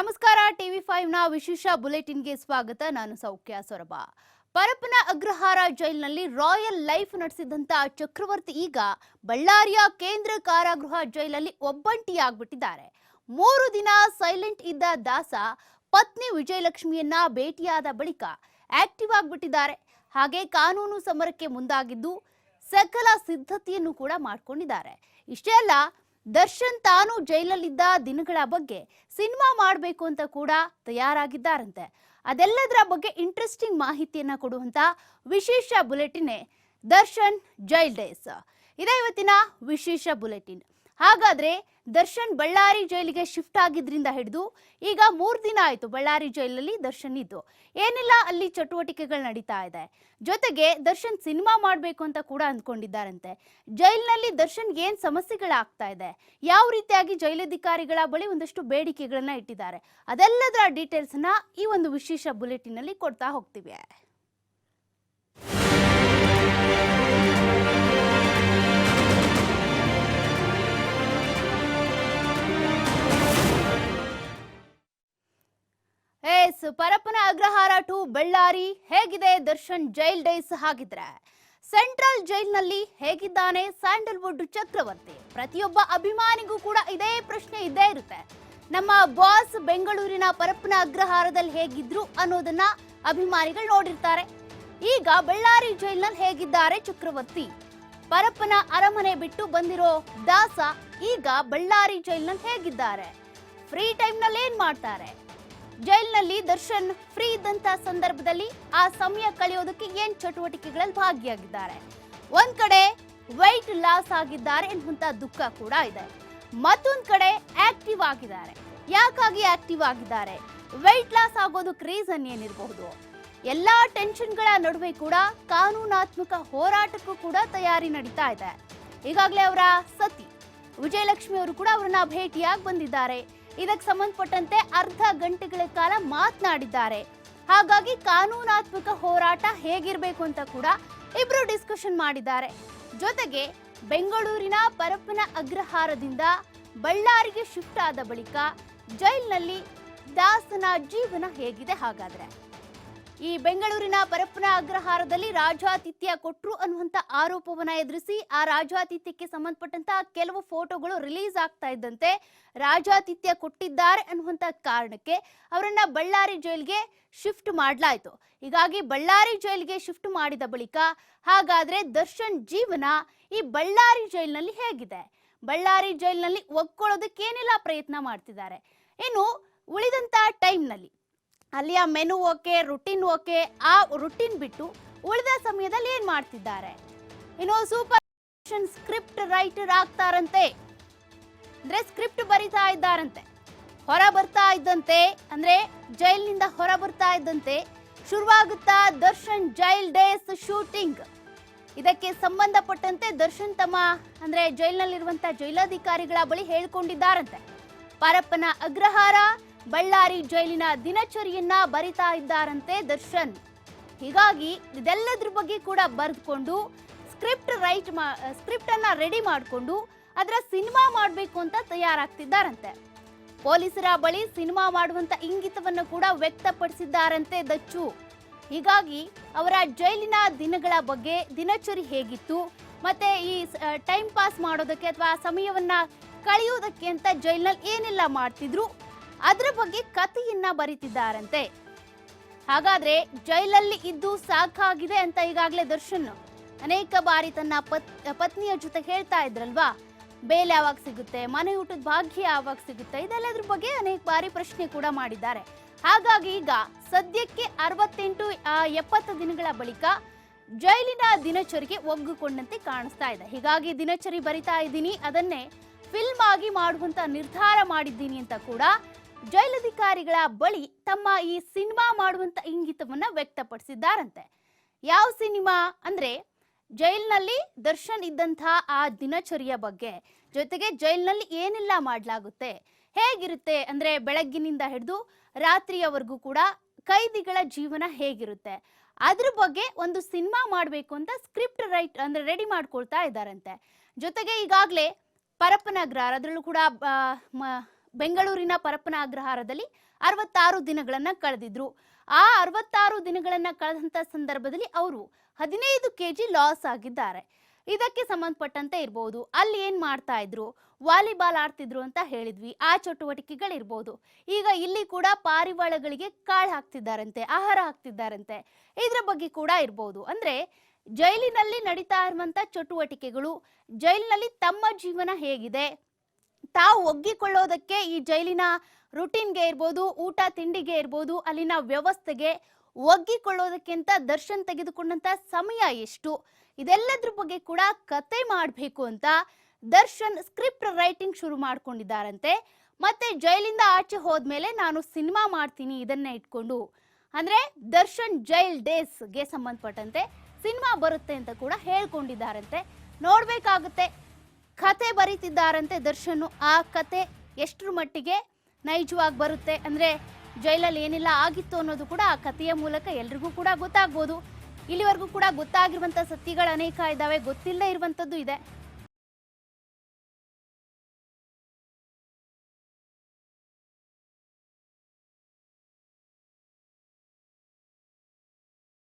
ನಮಸ್ಕಾರ, ಟಿವಿ ಫೈವ್ನ ವಿಶೇಷ ಬುಲೆಟಿನ್ಗೆ ಸ್ವಾಗತ. ನಾನು ಸೌಖ್ಯ ಸೊರಬ. ಪರಪ್ಪನ ಅಗ್ರಹಾರ ಜೈಲಿನಲ್ಲಿ ರಾಯಲ್ ಲೈಫ್ ನಡೆಸಿದಂತ ಚಕ್ರವರ್ತಿ ಈಗ ಬಳ್ಳಾರಿಯ ಕೇಂದ್ರ ಕಾರಾಗೃಹ ಜೈಲಲ್ಲಿ ಒಬ್ಬಂಟಿಯಾಗ್ಬಿಟ್ಟಿದ್ದಾರೆ. ಮೂರು ದಿನ ಸೈಲೆಂಟ್ ಇದ್ದ ದಾಸ ಪತ್ನಿ ವಿಜಯಲಕ್ಷ್ಮಿಯನ್ನ ಭೇಟಿಯಾದ ಬಳಿಕ ಆಕ್ಟಿವ್ ಆಗ್ಬಿಟ್ಟಿದ್ದಾರೆ. ಹಾಗೆ ಕಾನೂನು ಸಮರಕ್ಕೆ ಮುಂದಾಗಿದ್ದು ಸಕಲ ಸಿದ್ಧತೆಯನ್ನು ಕೂಡ ಮಾಡ್ಕೊಂಡಿದ್ದಾರೆ. ಇಷ್ಟೇ ಅಲ್ಲ ದರ್ಶನ್ ತಾನು ಜೈಲಲ್ಲಿದ್ದ ದಿನಗಳ ಬಗ್ಗೆ ಸಿನಿಮಾ ಮಾಡಬೇಕು ಅಂತ ಕೂಡ ತಯಾರಾಗಿದ್ದಾರಂತೆ. ಅದೆಲ್ಲದರ ಬಗ್ಗೆ ಇಂಟ್ರೆಸ್ಟಿಂಗ್ ಮಾಹಿತಿಯನ್ನ ಕೊಡುವಂತ ವಿಶೇಷ ಬುಲೆಟಿನ್ ದರ್ಶನ್ ಜೈಲ್ ಡೇಸ್. ಇದೇ ಇವತ್ತಿನ ವಿಶೇಷ ಬುಲೆಟಿನ್. ಹಾಗಾದ್ರೆ ದರ್ಶನ್ ಬಳ್ಳಾರಿ ಜೈಲಿಗೆ ಶಿಫ್ಟ್ ಆಗಿದ್ರಿಂದ ಹಿಡಿದು ಈಗ ಮೂರು ದಿನ ಆಯ್ತು ಬಳ್ಳಾರಿ ಜೈಲಲ್ಲಿ ದರ್ಶನ್ ಇದ್ದು. ಏನೆಲ್ಲ, ಅಲ್ಲಿ ಚಟುವಟಿಕೆಗಳು ನಡೀತಾ ಇದೆ. ಜೊತೆಗೆ ದರ್ಶನ್ ಸಿನಿಮಾ ಮಾಡಬೇಕು ಅಂತ ಕೂಡ ಅಂದ್ಕೊಂಡಿದ್ದಾರಂತೆ. ಜೈಲಿನಲ್ಲಿ ದರ್ಶನ್ ಏನು ಸಮಸ್ಯೆಗಳಾಗ್ತಾ ಇದೆ? ಯಾವ ರೀತಿಯಾಗಿ ಜೈಲಧಿಕಾರಿಗಳ ಬಳಿ ಒಂದಷ್ಟು ಬೇಡಿಕೆಗಳನ್ನ ಇಟ್ಟಿದ್ದಾರೆ? ಅದೆಲ್ಲದರ ಡೀಟೇಲ್ಸ್ನ ಈ ಒಂದು ವಿಶೇಷ ಬುಲೆಟಿನ್ ಅಲ್ಲಿ ಕೊಡ್ತಾ ಹೋಗ್ತೀವಿ. ಪರಪ್ಪನ ಅಗ್ರಹಾರ ಟು ಬಳ್ಳಾರಿ, ಹೇಗಿದೆ ದರ್ಶನ್ ಜೈಲ್ ಡೇಸ್ ಹಾಗಿದ್ರೆ? ಸೆಂಟ್ರಲ್ ಜೈಲ್ನಲ್ಲಿ ಹೇಗಿದ್ದಾನೆ ಸ್ಯಾಂಡಲ್ವುಡ್ ಚಕ್ರವರ್ತಿ? ಪ್ರತಿಯೊಬ್ಬ ಅಭಿಮಾನಿಗೂ ಕೂಡ ಇದೇ ಪ್ರಶ್ನೆ ಇದ್ದೇ ಇರುತ್ತೆ. ನಮ್ಮ ಬಾಸ್ ಬೆಂಗಳೂರಿನ ಪರಪ್ಪನ ಅಗ್ರಹಾರದಲ್ಲಿ ಹೇಗಿದ್ರು ಅನ್ನೋದನ್ನ ಅಭಿಮಾನಿಗಳು ನೋಡಿರ್ತಾರೆ. ಈಗ ಬಳ್ಳಾರಿ ಜೈಲ್ನಲ್ಲಿ ಹೇಗಿದ್ದಾರೆ ಚಕ್ರವರ್ತಿ? ಪರಪ್ಪನ ಅರಮನೆ ಬಿಟ್ಟು ಬಂದಿರೋ ದಾಸ ಈಗ ಬಳ್ಳಾರಿ ಜೈಲ್ನಲ್ಲಿ ಹೇಗಿದ್ದಾರೆ? ಫ್ರೀ ಟೈಮ್ನಲ್ಲಿ ಏನ್ ಮಾಡ್ತಾರೆ? ಜೈಲ್ನಲ್ಲಿ ದರ್ಶನ್ ಫ್ರೀ ಇದ್ದಂತ ಸಂದರ್ಭದಲ್ಲಿ ಆ ಸಮಯ ಕಳೆಯೋದಕ್ಕೆ ಏನ್ ಚಟುವಟಿಕೆಗಳಲ್ಲಿ ಭಾಗಿಯಾಗಿದ್ದಾರೆ? ಒಂದ್ ಕಡೆ ವೈಟ್ ಲಾಸ್ ಆಗಿದ್ದಾರೆ ಎನ್ನುವಂತ ದುಃಖ ಕೂಡ ಇದೆ. ಮತ್ತೊಂದ್ ಕಡೆ ಆಕ್ಟಿವ್ ಆಗಿದ್ದಾರೆ. ಯಾಕಾಗಿ ಆಕ್ಟಿವ್ ಆಗಿದ್ದಾರೆ? ವೈಟ್ ಲಾಸ್ ಆಗೋದಕ್ಕೆ ರೀಸನ್ ಏನಿರಬಹುದು? ಎಲ್ಲಾ ಟೆನ್ಷನ್ಗಳ ನಡುವೆ ಕೂಡ ಕಾನೂನಾತ್ಮಕ ಹೋರಾಟಕ್ಕೂ ಕೂಡ ತಯಾರಿ ನಡೀತಾ ಇದೆ. ಈಗಾಗಲೇ ಅವರ ಸತಿ ವಿಜಯಲಕ್ಷ್ಮಿ ಅವರು ಕೂಡ ಅವರನ್ನ ಭೇಟಿಯಾಗಿ ಬಂದಿದ್ದಾರೆ. ಇದಕ್ಕೆ ಸಂಬಂಧಪಟ್ಟಂತೆ ಅರ್ಧ ಗಂಟೆಗಳ ಕಾಲ ಮಾತನಾಡಿದ್ದಾರೆ. ಹಾಗಾಗಿ ಕಾನೂನಾತ್ಮಕ ಹೋರಾಟ ಹೇಗಿರಬೇಕು ಅಂತ ಕೂಡ ಇಬ್ರು ಡಿಸ್ಕಷನ್ ಮಾಡಿದ್ದಾರೆ. ಜೊತೆಗೆ ಬೆಂಗಳೂರಿನ ಪರಪ್ಪನ ಅಗ್ರಹಾರದಿಂದ ಬಳ್ಳಾರಿಗೆ ಶಿಫ್ಟ್ ಆದ ಬಳಿಕ ಜೈಲ್ನಲ್ಲಿ ದಾಸನ ಜೀವನ ಹೇಗಿದೆ ಹಾಗಾದ್ರೆ. ಈ ಬೆಂಗಳೂರಿನ ಪರಪ್ಪನ ಅಗ್ರಹಾರದಲ್ಲಿ ರಾಜಾತಿಥ್ಯ ಕೊಟ್ರು ಅನ್ನುವಂತ ಆರೋಪವನ್ನು ಎದುರಿಸಿ ಆ ರಾಜಾತಿಥ್ಯಕ್ಕೆ ಸಂಬಂಧಪಟ್ಟಂತ ಕೆಲವು ಫೋಟೋಗಳು ರಿಲೀಸ್ ಆಗ್ತಾ ಇದ್ದಂತೆ ರಾಜಾತಿಥ್ಯ ಕೊಟ್ಟಿದ್ದಾರೆ ಅನ್ನುವಂತ ಕಾರಣಕ್ಕೆ ಅವರನ್ನ ಬಳ್ಳಾರಿ ಜೈಲ್ಗೆ ಶಿಫ್ಟ್ ಮಾಡಲಾಯಿತು. ಹೀಗಾಗಿ ಬಳ್ಳಾರಿ ಜೈಲ್ಗೆ ಶಿಫ್ಟ್ ಮಾಡಿದ ಬಳಿಕ ಹಾಗಾದ್ರೆ ದರ್ಶನ್ ಜೀವನ ಈ ಬಳ್ಳಾರಿ ಜೈಲ್ನಲ್ಲಿ ಹೇಗಿದೆ? ಬಳ್ಳಾರಿ ಜೈಲ್ನಲ್ಲಿ ಒಗ್ಕೊಳ್ಳೋದಕ್ಕೇನೆಲ್ಲ ಪ್ರಯತ್ನ ಮಾಡ್ತಿದ್ದಾರೆ? ಇನ್ನು ಉಳಿದಂತ ಟೈಮ್ನಲ್ಲಿ ಅಲ್ಲಿಯ ಮೆನು ಓಕೆ, ರುಟೀನ್ ಓಕೆ, ಆ ರುಟೀನ್ ಬಿಟ್ಟು ಉಳಿದ ಸಮಯದಲ್ಲಿ ಏನ್ ಮಾಡ್ತಿದ್ದಾರೆ? ಇನ್ನು ಸೂಪರ್ ಸ್ಕ್ರಿಪ್ಟ್ ರೈಟರ್ ಆಗ್ತಾರಂತೆ. ಅಂದ್ರೆ ಸ್ಕ್ರಿಪ್ಟ್ ಬರಿತಾ ಇದ್ದಾರಂತೆ. ಹೊರ ಬರ್ತಾ ಇದ್ದಂತೆ, ಅಂದ್ರೆ ಜೈಲಿನಿಂದ ಹೊರ ಬರ್ತಾ ಇದ್ದಂತೆ ಶುರುವಾಗುತ್ತಾ ದರ್ಶನ್ ಜೈಲ್ ಡೇಸ್ ಶೂಟಿಂಗ್. ಇದಕ್ಕೆ ಸಂಬಂಧಪಟ್ಟಂತೆ ದರ್ಶನ್ ತಮ್ಮ, ಅಂದ್ರೆ ಜೈಲಿನಲ್ಲಿರುವಂಥ ಜೈಲಾಧಿಕಾರಿಗಳ ಬಳಿ ಹೇಳ್ಕೊಂಡಿದ್ದಾರಂತೆ. ಪರಪ್ಪನ ಅಗ್ರಹಾರ ಬಳ್ಳಾರಿ ಜೈಲಿನ ದಿನಚರಿಯನ್ನ ಬರಿತಾ ಇದ್ದಾರಂತೆ ದರ್ಶನ್. ಹೀಗಾಗಿ ಇದೆಲ್ಲದ್ರ ಬಗ್ಗೆ ಕೂಡ ಬರೆದುಕೊಂಡು ಸ್ಕ್ರಿಪ್ಟ್ ರೈಟ್ ಮಾ ಸ್ಕ್ರಿಪ್ಟ್ ಅನ್ನ ರೆಡಿ ಮಾಡಿಕೊಂಡು ಅದರ ಸಿನಿಮಾ ಮಾಡಬೇಕು ಅಂತ ತಯಾರಾಗ್ತಿದ್ದಾರಂತೆ. ಪೊಲೀಸರ ಬಳಿ ಸಿನಿಮಾ ಮಾಡುವಂತ ಇಂಗಿತವನ್ನು ಕೂಡ ವ್ಯಕ್ತಪಡಿಸಿದ್ದಾರಂತೆ ದಚ್ಚು. ಹೀಗಾಗಿ ಅವರ ಜೈಲಿನ ದಿನಗಳ ಬಗ್ಗೆ ದಿನಚರಿ ಹೇಗಿತ್ತು, ಮತ್ತೆ ಈ ಟೈಮ್ ಪಾಸ್ ಮಾಡೋದಕ್ಕೆ ಅಥವಾ ಸಮಯವನ್ನ ಕಳೆಯೋದಕ್ಕೆ ಅಂತ ಜೈಲಿನಲ್ಲಿ ಏನೆಲ್ಲ ಮಾಡ್ತಿದ್ರು ಅದ್ರ ಬಗ್ಗೆ ಕಥೆಯನ್ನ ಬರೀತಿದ್ದಾರಂತೆ. ಹಾಗಾದ್ರೆ ಜೈಲಲ್ಲಿ ಇದ್ದು ಸಾಕಾಗಿದೆ ಅಂತ ಈಗಾಗಲೇ ದರ್ಶನ್ ಅನೇಕ ಬಾರಿ ತನ್ನ ಪತ್, ಪತ್ನಿಯ ಜೊತೆ ಹೇಳ್ತಾ ಇದ್ರಲ್ವಾ? ಬೇಲ್ ಯಾವಾಗ ಸಿಗುತ್ತೆ, ಮನೆ ಊಟದ ಭಾಗ್ಯ ಯಾವಾಗ ಸಿಗುತ್ತೆ, ಇದೆಲ್ಲದ್ರ ಬಗ್ಗೆ ಅನೇಕ ಬಾರಿ ಪ್ರಶ್ನೆ ಕೂಡ ಮಾಡಿದ್ದಾರೆ. ಹಾಗಾಗಿ ಈಗ ಸದ್ಯಕ್ಕೆ ಅರವತ್ತೆಂಟು ಎಪ್ಪತ್ತು ದಿನಗಳ ಬಳಿಕ ಜೈಲಿನ ದಿನಚರಿಗೆ ಒಗ್ಗಿಕೊಂಡಂತೆ ಕಾಣಿಸ್ತಾ ಇದೆ. ಹೀಗಾಗಿ ದಿನಚರಿ ಬರಿತಾ ಇದ್ದೀನಿ, ಅದನ್ನೇ ಫಿಲ್ಮ್ ಆಗಿ ಮಾಡುವಂತ ನಿರ್ಧಾರ ಮಾಡಿದ್ದೀನಿ ಅಂತ ಕೂಡ ಜೈಲಧಿಕಾರಿಗಳ ಬಳಿ ತಮ್ಮ ಈ ಸಿನಿಮಾ ಮಾಡುವಂತ ಇಂಗಿತವನ್ನ ವ್ಯಕ್ತಪಡಿಸಿದ್ದಾರಂತೆ. ಯಾವ ಸಿನಿಮಾ ಅಂದ್ರೆ ಜೈಲ್ನಲ್ಲಿ ದರ್ಶನ್ ಇದ್ದಂತಹ ಆ ದಿನಚರಿಯ ಬಗ್ಗೆ. ಜೊತೆಗೆ ಜೈಲ್ನಲ್ಲಿ ಏನೆಲ್ಲ ಮಾಡಲಾಗುತ್ತೆ? ಹೇಗಿರುತ್ತೆ ಅಂದ್ರೆ ಬೆಳಗ್ಗಿನಿಂದ ಹಿಡಿದು ರಾತ್ರಿಯವರೆಗೂ ಕೂಡ ಕೈದಿಗಳ ಜೀವನ ಹೇಗಿರುತ್ತೆ? ಅದ್ರ ಬಗ್ಗೆ ಒಂದು ಸಿನಿಮಾ ಮಾಡಬೇಕು ಅಂತ ಸ್ಕ್ರಿಪ್ಟ್ ರೈಟ್ ಅಂದ್ರೆ ರೆಡಿ ಮಾಡ್ಕೊಳ್ತಾ ಇದ್ದಾರಂತೆ. ಜೊತೆಗೆ ಈಗಾಗಲೇ ಪರಪ್ಪನಗ್ರ ಅದರಲ್ಲೂ ಕೂಡ ಬೆಂಗಳೂರಿನ ಪರಪ್ಪನ ಅಗ್ರಹಾರದಲ್ಲಿ ಅರವತ್ತಾರು ದಿನಗಳನ್ನ ಕಳೆದಿದ್ರು. ಆ ಅರವತ್ತಾರು ದಿನಗಳನ್ನ ಕಳೆದಂತ ಸಂದರ್ಭದಲ್ಲಿ ಅವರು ಹದಿನೈದು ಕೆಜಿ ಲಾಸ್ ಆಗಿದ್ದಾರೆ. ಇದಕ್ಕೆ ಸಂಬಂಧಪಟ್ಟಂತೆ ಇರ್ಬೋದು, ಅಲ್ಲಿ ಏನ್ ಮಾಡ್ತಾ ಇದ್ರು, ವಾಲಿಬಾಲ್ ಆಡ್ತಿದ್ರು ಅಂತ ಹೇಳಿದ್ವಿ, ಆ ಚಟುವಟಿಕೆಗಳಿರ್ಬೋದು. ಈಗ ಇಲ್ಲಿ ಕೂಡ ಪಾರಿವಾಳಗಳಿಗೆ ಕಾಳು ಹಾಕ್ತಿದ್ದಾರಂತೆ, ಆಹಾರ ಹಾಕ್ತಿದ್ದಾರಂತೆ, ಇದ್ರ ಬಗ್ಗೆ ಕೂಡ ಇರ್ಬೋದು. ಅಂದ್ರೆ ಜೈಲಿನಲ್ಲಿ ನಡೀತಾ ಇರುವಂತ ಚಟುವಟಿಕೆಗಳು, ಜೈಲಿನಲ್ಲಿ ತಮ್ಮ ಜೀವನ ಹೇಗಿದೆ ತಾವು ಒಗ್ಗಿಕೊಳ್ಳೋದಕ್ಕೆ ಈ ಜೈಲಿನ ರುಟೀನ್ಗೆ ಇರ್ಬೋದು, ಊಟ ತಿಂಡಿಗೆ ಇರ್ಬೋದು, ಅಲ್ಲಿನ ವ್ಯವಸ್ಥೆಗೆ ಒಗ್ಗಿಕೊಳ್ಳೋದಕ್ಕಿಂತ ದರ್ಶನ್ ತೆಗೆದುಕೊಂಡಂತ ಸಮಯ ಎಷ್ಟು? ಇದೆಲ್ಲದ್ರ ಬಗ್ಗೆ ಕೂಡ ಕತೆ ಮಾಡಬೇಕು ಅಂತ ದರ್ಶನ್ ಸ್ಕ್ರಿಪ್ಟ್ ರೈಟಿಂಗ್ ಶುರು ಮಾಡ್ಕೊಂಡಿದ್ದಾರಂತೆ. ಮತ್ತೆ ಜೈಲಿಂದ ಆಚೆ ಹೋದ್ಮೇಲೆ ನಾನು ಸಿನಿಮಾ ಮಾಡ್ತೀನಿ ಇದನ್ನೇ ಇಟ್ಕೊಂಡು. ಅಂದ್ರೆ ದರ್ಶನ್ ಜೈಲ್ ಡೇಸ್ಗೆ ಸಂಬಂಧಪಟ್ಟಂತೆ ಸಿನಿಮಾ ಬರುತ್ತೆ ಅಂತ ಕೂಡ ಹೇಳ್ಕೊಂಡಿದ್ದಾರಂತೆ. ನೋಡ್ಬೇಕಾಗುತ್ತೆ. ಕತೆ ಬರೀತಿದ್ದಾರಂತೆ ದರ್ಶನ್. ಆ ಕತೆ ಎಷ್ಟರ ಮಟ್ಟಿಗೆ ನೈಜವಾಗಿ ಬರುತ್ತೆ ಅಂದ್ರೆ ಜೈಲಲ್ಲಿ ಏನಿಲ್ಲ ಆಗಿತ್ತು ಅನ್ನೋದು ಕೂಡ ಆ ಕಥೆಯ ಮೂಲಕ ಎಲ್ರಿಗೂ ಕೂಡ ಗೊತ್ತಾಗ್ಬೋದು. ಇಲ್ಲಿವರೆಗೂ ಕೂಡ ಗೊತ್ತಾಗಿರುವಂತ ಸತ್ಯಗಳು ಅನೇಕ ಇದ್ದಾವೆ, ಗೊತ್ತಿಲ್ಲದೆ ಇರುವಂತದ್ದು ಇದೆ.